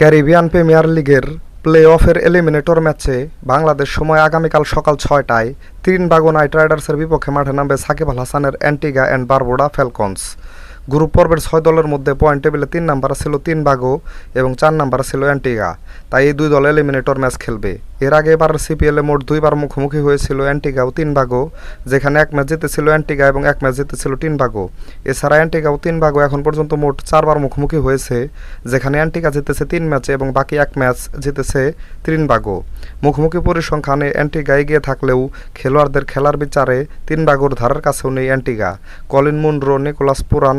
Caribbean premier লিগের play অফের eliminator ম্যাচে বাংলাদেশ সময় আগামীকাল সকাল ছয়টায় তিন বাগো নাইট রাইডার্সের বিপক্ষে মাঠে নামবে সাকিব আল হাসানের Antigua and Barbuda Falcons. Group পর্বের ছয় দলের মধ্যে পয়েন্ট টেবিলে তিন নাম্বার ছিল তিন বাগো এবং চার নাম্বার ছিল অ্যান্টিগা। তাই এই দুই দল এলিমিনেটর ম্যাচ খেলবে। এর আগে এবার সিপিএলে মোট দুইবার মুখোমুখি হয়েছিল অ্যান্টিগা ও তিন বাগো যেখানে এক ম্যাচ জিতেছিল অ্যান্টিগা এবং এক ম্যাচ জিতেছিল তিন বাগো এছাড়া অ্যান্টিগা ও তিন বাগো এখন পর্যন্ত মোট চারবার মুখোমুখি হয়েছে, যেখানে অ্যান্টিগা জিতেছে তিন ম্যাচে এবং বাকি এক ম্যাচ জিতেছে তিন বাগো মুখোমুখি পরিসংখ্যানে অ্যান্টিগা এগিয়ে থাকলেও খেলোয়াড়দের খেলার বিচারে তিন বাগোর ধারের কাছেও নেই Antigua. Colin Munro Nicholas Pooran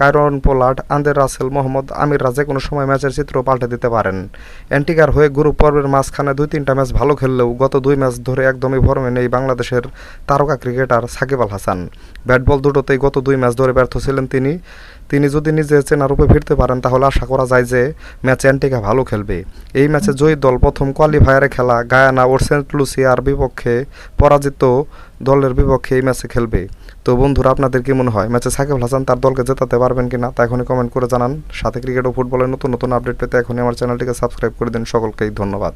Kieron Pollard, Andre Russell, Mohammad আমিররা যে কোনো সময় ম্যাচের চিত্র পাল্টে দিতে পারেন। অ্যান্টিগার হয়ে গ্রুপ পর্বের মাঝখানে দুই তিনটা ম্যাচ ভালো খেললেও গত দুই ম্যাচ ধরে একদমই ফর্মে নেই বাংলাদেশের তারকা cricketer Shakib Al Hasan. Bat ball দুটোতেই গত দুই ম্যাচ ধরে ব্যর্থ ছিলেন তিনি। তিনি যদি নিজে চেনা রূপে ফিরতে পারেন, তাহলে আশা করা যায় যে ম্যাচে অ্যান্টিগা ভালো খেলবে। এই ম্যাচে জয়ী দল প্রথম কোয়ালিফায়ারে খেলা গায়ানা ও সেন্ট লুসিয়ার বিপক্ষে পরাজিত দলের বিপক্ষে এই ম্যাচে খেলবে। তো বন্ধুরা, আপনাদের কি মনে হয়? ম্যাচে সাকিব হাসান তার দলকে জেতাতে পারবেন কিনা তা এখনই কমেন্ট করে জানান। সাথে ক্রিকেট ও ফুটবলের নতুন নতুন আপডেট পেতে এখনই আমার চ্যানেলটিকে সাবস্ক্রাইব করে দিন। সকলকেই ধন্যবাদ।